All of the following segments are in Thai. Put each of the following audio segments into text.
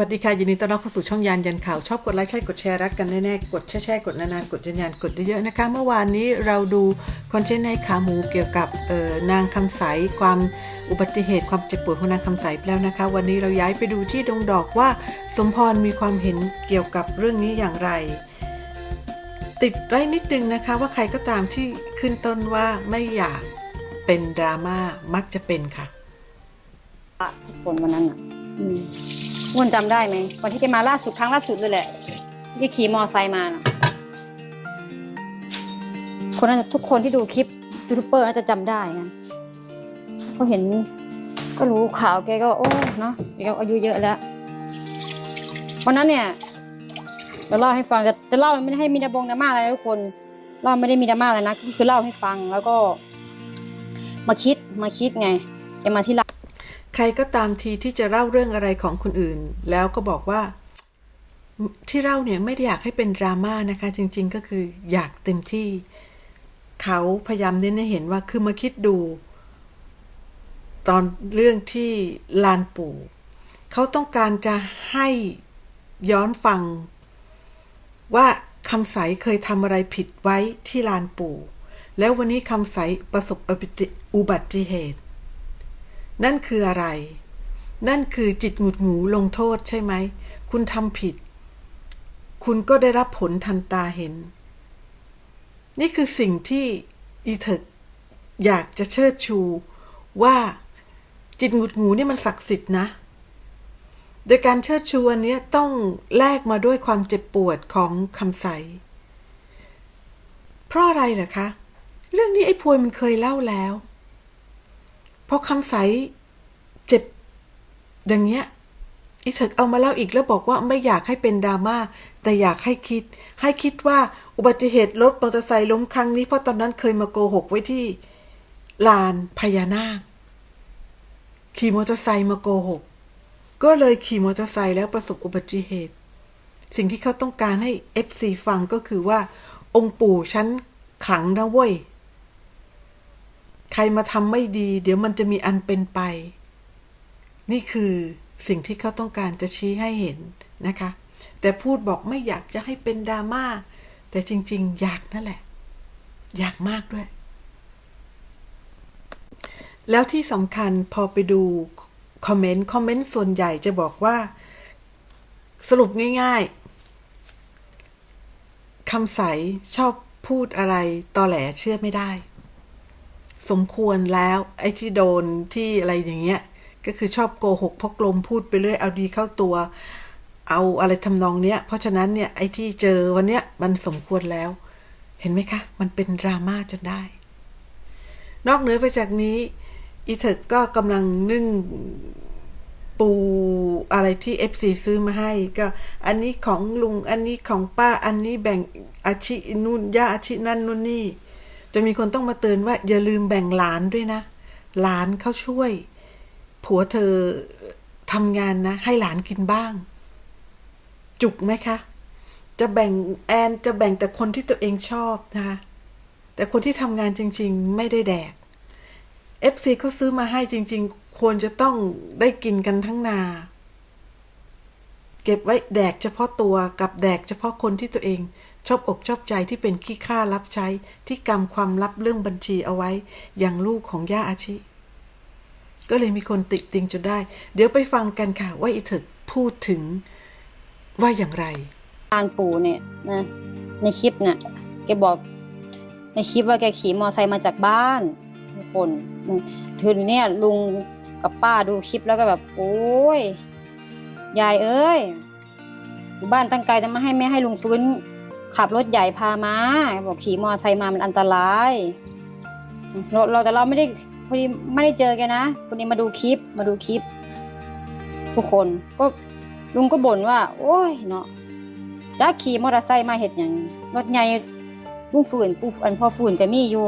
วัสดีค่ะยินดีต้อนรับเข้าสู่ช่องยานยันข่าว ชอบกดไลค์ใช่กดแชร์รักกันแน่ๆกดแช่ๆกดนานๆกดยันยันกดเยอะๆนะคะ เมื่อวานนี้เราดูคอนเทนต์ในขาหมูเกี่ยวกับนางคำใสความอุบัติเหตุความเจ็บปวดของนางคำใสไปแล้วนะคะ วันนี้เราย้ายไปดูที่ดงดอกว่า สมพรมีความเห็นเกี่ยวกับเรื่องนี้อย่างไร ติดไว้นิดนึงนะคะ ว่าใครก็ตามที่ขึ้นต้นว่าไม่อยากเป็นดราม่ามักจะเป็นค่ะทุกคนวันนั้นอะ อืมอ้วนจำได้ไหมวันที่แกมาล่าสุดครั้งล่าสุดเลยแหละที่แกขี่มอไซค์มาน่ะคนนั้นทุกคนที่ดูคลิปยูทูบเบอร์น่าจะจำได้นะเขาเห็น ก็รู้ข่าวแกก็ โอ้เนาะแกก็อายุเยอะแล้ววันนั้นเนี่ยจะเล่าให้ฟังจะจะเล่าไม่ได้ให้มีดราบงดราม่าอะไรนะทุกคนเล่าไม่ได้มีดราม่าอะไรนะก็คือเล่าให้ฟังแล้วก็ มาคิดมาคิดไงแกมาที่ร้าน ใครก็ตามทีที่จะเล่าเรื่องอะไรของคนอื่น แล้วก็บอกว่า ที่เล่าเนี่ยไม่ได้อยากให้เป็นดราม่านะคะ จริง ๆ ก็คืออยากเต็มที่ เขาพยายามเน้นให้เห็นว่าคือมาคิดดู ตอนเรื่องที่ลานปู่เขาต้องการจะให้ย้อนฟัง ว่าคำใสเคยทำอะไรผิดไว้ที่ลานปู่ แล้ววันนี้คำใสประสบอุบัติเหตุ นั่นคืออะไร นั่นคือจิตหงุดหงูลงโทษใช่ไหม คุณทำผิด คุณก็ได้รับผลทันตาเห็น นี่คือสิ่งที่อีเถิกอยากจะเชิดชูว่าจิตหงุดหงูนี่มันศักดิ์สิทธิ์นะ โดยการเชิดชูอันนี้ต้องแลกมาด้วยความเจ็บปวดของคำใส เพราะอะไรเหรอคะ เรื่องนี้ไอ้พวยมันเคยเล่าแล้ว พอคำใสเจ็บอย่างเงี้ยอีเถิกเอามาเล่าอีกแล้วบอกว่าไม่อยากให้เป็นดราม่าแต่อยากให้คิด ให้คิดว่าอุบัติเหตุรถมอเตอร์ไซค์ล้มครั้งนี้เพราะตอนนั้นเคยมาโกหกไว้ที่ลานพญานาคขี่มอเตอร์ไซค์มาโกหก ก็เลยขี่มอเตอร์ไซค์แล้วประสบอุบัติเหตุ สิ่งที่เขาต้องการให้ FC ฟังก็คือว่า องค์ปู่ฉันขังนะเว้ย ใครมาทำไม่ดี เดี๋ยวมันจะมีอันเป็นไป นี่คือสิ่งที่เขาต้องการจะชี้ให้เห็นนะคะ แต่พูดบอกไม่อยากจะให้เป็นดราม่าแต่จริง ๆ อยากนั่นแหละ อยากมากด้วย แล้วที่สำคัญพอไปดูคอมเมนต์คอมเมนต์ส่วนใหญ่จะบอกว่า สรุปง่ายๆคำใสชอบพูดอะไรตอแหลเชื่อไม่ได้ สมควรแล้วไอ้ที่โดนที่อะไรอย่างเงี้ยก็คือชอบโกหกพกลมพูดไปเรื่อยเอาดีเข้าตัว เอาอะไรทำนองเนี้ยเพราะฉะนั้นเนี่ยไอ้ที่เจอวันเนี้ยมันสมควรแล้ว เห็นไหมคะ มันเป็นดราม่าจนได้ นอกเหนือไปจากนี้อีเถิกก็กำลังนึ่งปูอะไรที่ FC ซื้อมาให้ ก็อันนี้ของลุงอันนี้ของป้าอันนี้แบ่งอาชีนู่นย่าอาชีนั่นนู่นนี่ จะมีคนต้องมาเตือนว่าอย่าลืมแบ่งหลานด้วยนะ หลานเขาช่วย ผัวเธอทำงานนะ ให้หลานกินบ้าง จุกไหมคะ จะแบ่งแอนจะแบ่งแต่คนที่ตัวเองชอบนะคะ แต่คนที่ทำงานจริง ๆ ไม่ได้แดก FC เขาซื้อมาให้จริง ๆ ควรจะต้องได้กินกันทั้งนา เก็บไว้แดกเฉพาะตัวกับแดกเฉพาะคนที่ตัวเอง ชอบอกชอบใจที่เป็นขี้ข้ารับใช้ที่กำความลับเรื่องบัญชีเอาไว้ อย่างลูกของย่าอาชิ ก็เลยมีคนติดติงจนได้ เดี๋ยวไปฟังกันค่ะ ว่าอีเถิกพูดถึงว่าอย่างไรการปู่เนี่ยนะในคลิปเนี่ยแกบอกในคลิปว่าแกขี่มอไซค์มาจากบ้านทุกคนอืมทีเนี่ยลุงกับป้าดูคลิปแล้วก็แบบ โอ้ยยายเอ้ยอยู่บ้านตั้งไกลแต่มาให้แม่ให้ลุงฟื้น ขับรถใหญ่พามา บอกขี่มอไซค์มามันอันตรายเราเราแต่เราไม่ได้พอดีไม่ได้เจอแกนะพอดีมาดูคลิปมาดูคลิป ทุกคนก็ลุงก็บ่นว่า โอ้ยเนาะจ้าขี่มอเตอร์ไซค์มาเห็ดหยังรถใหญ่ลุงฝืนปูอันพอฝืนก็มีอยู่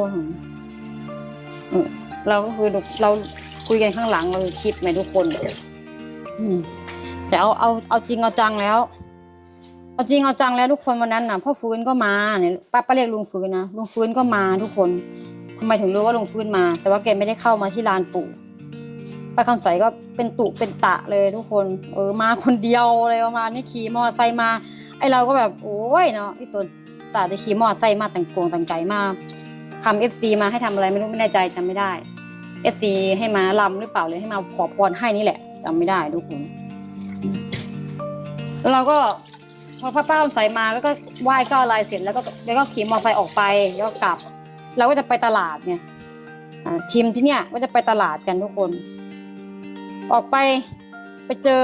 เราก็คือเราคุยกันข้างหลังเราคลิปไหมทุกคนแต่เอาเอาเอาจริงเอาจังแล้ว เอาจริงเอาจังแล้วทุกคนวันนั้นน่ะพ่อฟื้นก็มาเนี่ยป้าป้าเรียกลุงฟื้นนะลุงฟื้นก็มาทุกคนทำไมถึงรู้ว่าลุงฟื้นมา แต่ว่าแกไม่ได้เข้ามาที่ลานปู่ป้าคำใสก็เป็นตุเป็นตะเลยทุกคน เออมาคนเดียวเลยประมาณนี้ขี่มอไซค์มา ไอเราก็แบบโอ้ยเนาะไอตัวจ่าจะขี่มอไซค์มาต่างกงต่างใจมาคำเอฟซีมาให้ทำอะไรไม่รู้ไม่แน่ใจจำไม่ได้เอฟซีให้มาลำหรือเปล่าเลยให้มาขอพรให้นี่แหละจำไม่ได้ทุกคนแล้วเราก็ พอพระป้าใสมาแล้วก็ไหว้ก็อะไรเสร็จแล้วก็แล้วก็ขี่มอไซค์ออกไปแล้วก็กลับ เราก็จะไปตลาดเนี่ยทีมที่เนี่ยก็จะไปตลาดกันทุกคน ออกไปไปเจอ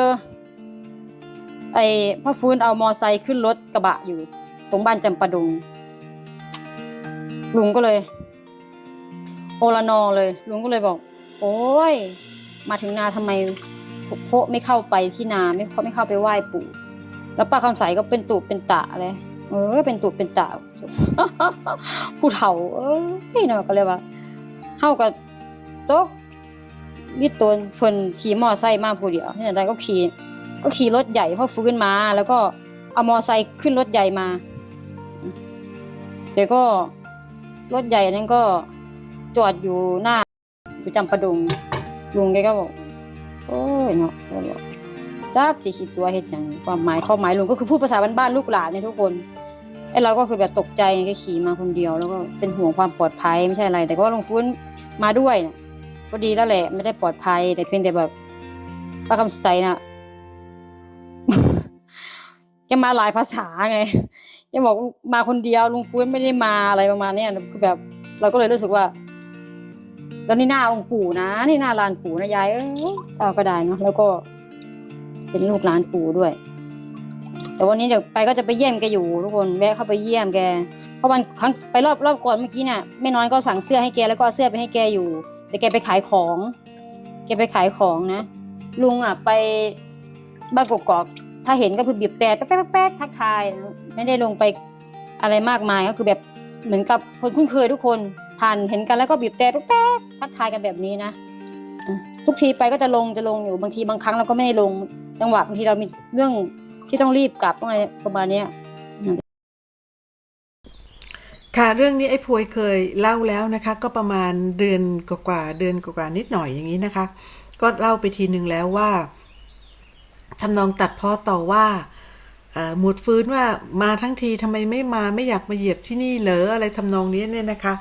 ไอ้พ่อฟื้นเอามอไซค์ขึ้นรถกระบะอยู่ ตรงบ้านจำปาดุงลุงก็เลย โอละนอเลยลุงก็เลยบอก โอ้ย มาถึงนาทำไมโพะไม่เข้าไปที่นาไม่เขาไม่เข้าไปไหว้ปู่ แล้วป้าคำใสก็เป็นตุเป็นตะเลยเออ เป็นตุเป็นตะผู้เฒ่า เอ้ยเนาะก็เลยว่าเข้ากับโต๊ะมีตัวเพิ่นขี่มอไซค์มาผู้เดียวที่ไหนได้ก็ขี่ก็ขี่รถใหญ่พ่อฟื้นมา แล้วก็เอามอไซค์ขึ้นรถใหญ่มาแต่ก็รถใหญ่นั้นก็จอดอยู่หน้าอยู่จำปาดุงลุงแกก็บอกโอ้ยเนาะก็บอก จักสิคิดตัวเฮ็ดหยังความหมายความหมายลุงก็คือพูดภาษาบ้านๆลูกหลานเนี่ยทุกคนไอ้เราก็คือแบบตกใจไงแกขี่มาคนเดียว แล้วก็เป็นห่วงความปลอดภัยไม่ใช่อะไร แต่ก็ลุงฟื้นมาด้วยนะก็ดีแล้วแหละไม่ได้ปลอดภัย แต่เพียงแต่แบบป้าคำใสน่ะแกมาหลายภาษาไงแกบอกมาคนเดียวลุงฟื้นไม่ได้มาอะไรประมาณนี้คือแบบ เราก็เลยรู้สึกว่าแล้วนี่หน้าองค์ปู่นะ นี่หน้าลานปู่นะยายเออเศร้าก็ได้เนาะแล้วก็ เป็นลูกหลานปู่ด้วย แต่วันนี้เดี๋ยวไปก็จะไปเยี่ยมแกอยู่ทุกคนแวะเข้าไปเยี่ยมแก เพราะวันครั้งไปรอบรอบก่อนเมื่อกี้เนี่ยแม่น้อยก็สั่งเสื้อให้แกแล้วก็เอาเสื้อไปให้แกอยู่ แต่แกไปขายของ แกไปขายของนะ ลุงอะไปบ้านกกอกถ้าเห็นก็คือบีบแต่แป๊กแป๊กแป๊ทักทาย ไม่ได้ลงไปอะไรมากมายก็คือแบบเหมือนกับคนคุ้นเคยทุกคนผ่านเห็นกันแล้วก็บีบแต่แป๊กแป๊ทักทายกันแบบนี้นะทุกทีไปก็จะลงจะลงอยู่บางทีบางครั้งเราก็ไม่ได้ลง จังหวะบางทีเรามีเรื่องที่ต้องรีบกลับต้องอะไรประมาณเนี้ยค่ะเรื่องนี้ไอ้พวยเคยเล่าแล้วนะคะ ก็ประมาณเดือนกว่าเดือนกว่านิดหน่อยอย่างนี้นะคะ ก็เล่าไปทีหนึ่งแล้วว่าทำนองตัดพ้อต่อว่าหมวดฟื้นว่ามาทั้งทีทำไมไม่มาไม่อยากมาเหยียบที่นี่เหรออะไรทำนองนี้เนี่ยนะคะ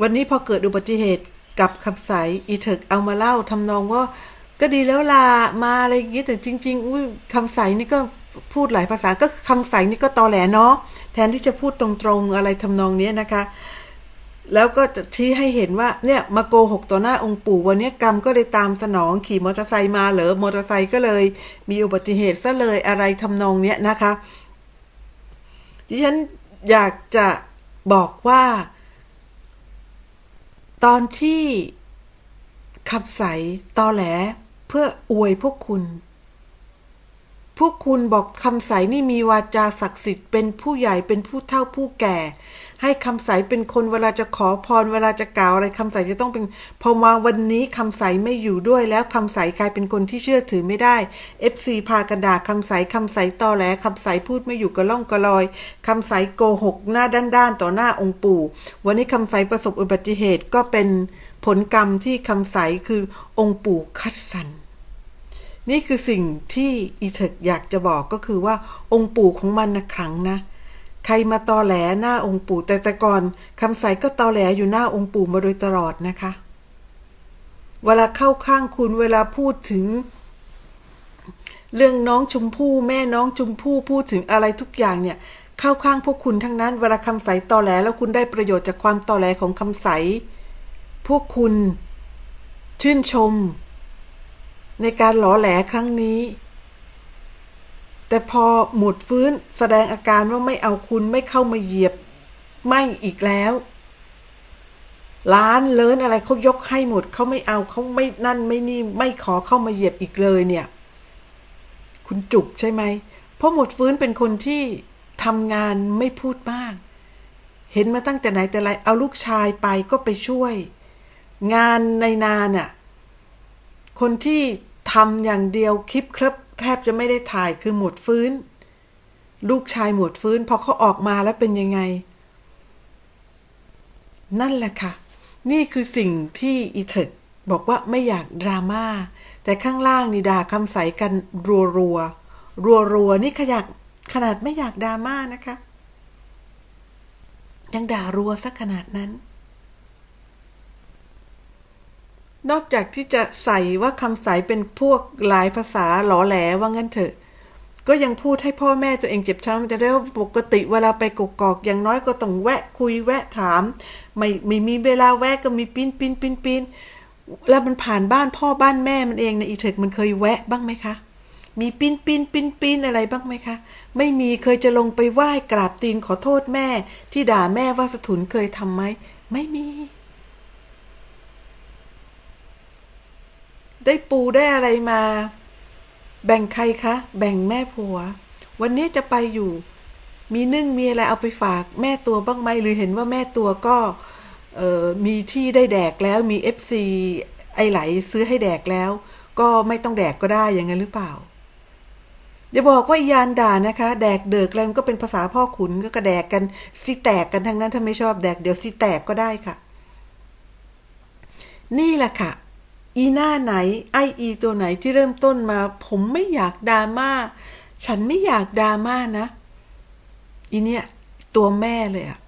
วันนี้พอเกิดอุบัติเหตุกับคำใสอีเถิกเอามาเล่าทำนองว่า ก็ดีแล้วล่ะมาอะไรอย่างงี้แต่จริง ๆอุ้ยคำใสนี่ก็พูดหลายภาษาก็คำใสนี่ก็ตอแหลเนาะแทนที่จะพูดตรงๆอะไรทำนองนี้นะคะ แล้วก็จะชี้ให้เห็นว่าเนี่ยมาโกหกต่อหน้าองค์ปู่วันนี้กรรมก็เลยตามสนองขี่มอเตอร์ไซค์มาเหรอมอเตอร์ไซค์ก็เลย มีอุบัติเหตุซะเลยอะไรทำนองเนี้ยนะคะดิฉันอยากจะบอกว่า ตอนที่ขับใสตอแหล พื่ออวยพวกคุณ พวกคุณบอกคำใสนี่มีวาจาศักดิ์สิทธิ์เป็นผู้ใหญ่เป็นผู้เฒ่าผู้แก่ ให้คำใสเป็นคนเวลาจะขอพรเวลาจะกล่าวอะไรคำใสจะต้องเป็น พอมาวันนี้คำใสไม่อยู่ด้วยแล้วคำใสกลายเป็นคนที่เชื่อถือไม่ได้ FC พากันด่าคำใสคำใสตอแหลคำใสพูดไม่อยู่กระล่องกระลอยคำใสโกหกหน้าด้านๆต่อหน้าองค์ปู่ วันนี้คำใสประสบอุบัติเหตุก็เป็นผลกรรมที่คำใสคือองค์ปู่คัดสรร นี่คือสิ่งที่อีเทคอยากจะบอกก็คือว่าองค์ปู่ของมันนะขลังนะ ใครมาตอแหลหน้าองค์ปู่แต่แต่ก่อนคำใสก็ตอแหลอยู่หน้าองค์ปู่มาโดยตลอดนะคะ เวลาเข้าข้างคุณเวลาพูดถึง เรื่องน้องชมพู่แม่น้องชมพู่พูดถึงอะไรทุกอย่างเนี่ย เข้าข้างพวกคุณทั้งนั้น เวลาคำใสตอแหลแล้วคุณได้ประโยชน์จากความตอแหลของคำใส พวกคุณ ชื่นชม ในการหลอแหลครั้งนี้ แต่พอหมุดฟื้นแสดงอาการว่าไม่เอาคุณไม่เข้ามาเหยียบ ไม่อีกแล้วร้านเลินอะไรเขายกให้หมดเขาไม่เอาเขาไม่นั่นไม่นี่ไม่ขอเข้ามาเหยียบอีกเลยเนี่ย คุณจุกใช่ไหมเพราะหมดฟื้นเป็นคนที่ทำงานไม่พูดมาก เห็นมาตั้งแต่ไหนแต่ไรเอาลูกชายไปก็ไปช่วย งานในนาน่ะคนที่ำอย่างเดียวคลิปคลิปแทบจะไม่ได้ถ่ายคือหมดฟื้น ลูกชายหมดฟื้นพอเขาออกมาแล้วเป็นยังไง นั่นแหละค่ะ นี่คือสิ่งที่อีเทคบอกว่าไม่อยากดราม่าแต่ข้างล่างนี่ด่าคำใสกันรัวรัวรัวรัวนี่ขยักขนาดไม่อยากดราม่านะคะ ยังด่ารัวสักขนาดนั้น นอกจากที่จะใส่ว่าคำใสเป็นพวกหลายภาษาหลอแหลว่างั้นเถอะ ก็ยังพูดให้พ่อแม่ตัวเองเจ็บช้ำจะได้ว่าปกติเวลาไปกกอกอย่างน้อยก็ต้องแวะคุยแวะถาม ไม่ไม่มีเวลาแวะก็มีปีนปีนปีนปีนแล้วมันผ่านบ้านพ่อบ้านแม่มันเองในะอีเถิกมันเคยแวะบ้างไหมคะ มีปีนปีนปีนปีนอะไรบ้างไหมคะ ไม่มีเคยจะลงไปไหว้กราบตีนขอโทษแม่ ที่ด่าแม่ว่าสถุนเคยทำไหมไม่มี ได้ปูได้อะไรมา แบ่งใครคะ แบ่งแม่ผัว วันนี้จะไปอยู่ มีนึ่งมีอะไรเอาไปฝากแม่ตัวบ้างไหมหรือเห็นว่าแม่ตัวก็มีที่ได้แดกแล้วมีเอฟซีไอไหลซื้อให้แดกแล้ว ก็ไม่ต้องแดกก็ได้อย่างนั้นหรือเปล่าอย่าบอกว่าอียานด่านะคะ แดกเดิกอะไรมันก็เป็นภาษาพ่อขุนก็กระแดกกันสิแตกกันทั้งนั้นถ้าไม่ชอบแดกเดี๋ยวสิแตกก็ได้ค่ะ นี่แหละค่ะ อีหน้าไหน ไออีตัวไหนที่เริ่มต้นมา ผมไม่อยากดราม่า ฉันไม่อยากดราม่านะ อีเนี่ย ตัวแม่เลยอะ